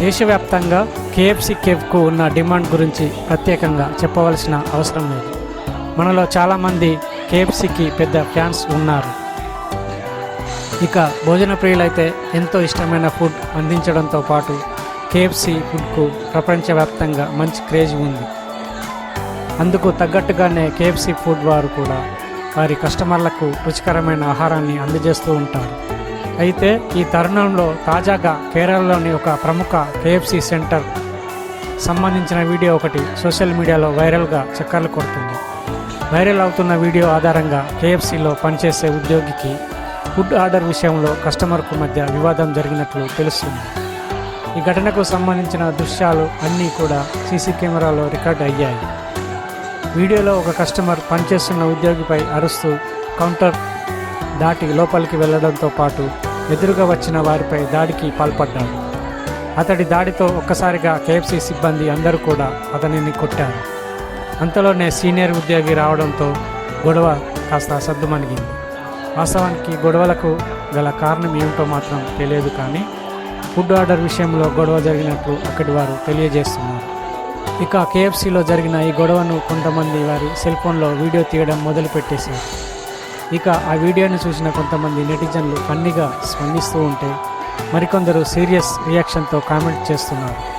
దేశవ్యాప్తంగా కేఎఫ్సి కేఫ్కు ఉన్న డిమాండ్ గురించి ప్రత్యేకంగా చెప్పవలసిన అవసరం లేదు. మనలో చాలామంది కేఎఫ్సికి పెద్ద ఫ్యాన్స్ ఉన్నారు. ఇక భోజన ప్రియులైతే ఎంతో ఇష్టమైన ఫుడ్ అందించడంతో పాటు కేఎఫ్సి ఫుడ్కు ప్రపంచవ్యాప్తంగా మంచి క్రేజ్ ఉంది. అందుకు తగ్గట్టుగానే కేఎఫ్సి ఫుడ్ వారు కూడా వారి కస్టమర్లకు రుచికరమైన ఆహారాన్ని అందజేస్తూ ఉంటారు. అయితే ఈ తరుణంలో తాజాగా కేరళలోని ఒక ప్రముఖ కేఎఫ్సి సెంటర్ సంబంధించిన వీడియో ఒకటి సోషల్ మీడియాలో వైరల్గా చక్కర్లు కొడుతుంది. వైరల్ అవుతున్న వీడియో ఆధారంగా కేఎఫ్సిలో పనిచేసే ఉద్యోగికి ఫుడ్ ఆర్డర్ విషయంలో కస్టమర్కు మధ్య వివాదం జరిగినట్లు తెలుస్తుంది. ఈ ఘటనకు సంబంధించిన దృశ్యాలు అన్నీ కూడా సీసీ కెమెరాలో రికార్డ్ అయ్యాయి. వీడియోలో ఒక కస్టమర్ పనిచేస్తున్న ఉద్యోగిపై అరుస్తూ కౌంటర్ దాటి లోపలికి వెళ్ళడంతో పాటు ఎదురుగా వచ్చిన వారిపై దాడికి పాల్పడ్డాడు. అతడి దాడితో ఒక్కసారిగా కేఎఫ్సి సిబ్బంది అందరూ కూడా అతనిని కొట్టారు. అంతలోనే సీనియర్ ఉద్యోగి రావడంతో గొడవ కాస్త సద్దుమణిగింది వాస్తవానికి గొడవలకు గల కారణం ఏమిటో మాత్రం తెలియదు కానీ ఫుడ్ ఆర్డర్ విషయంలో గొడవ జరిగినట్లు అక్కడి వారు తెలియజేస్తున్నారు. ఇక కేఎఫ్సిలో జరిగిన ఈ గొడవను కొంతమంది వారి సెల్ ఫోన్లో వీడియో తీయడం మొదలుపెట్టేశారు. ఇక ఆ వీడియోని చూసిన కొంతమంది నెటిజన్లు ఫన్నీగా స్పందిస్తూ ఉంటే మరికొందరు సీరియస్ రియాక్షన్తో కామెంట్ చేస్తున్నారు.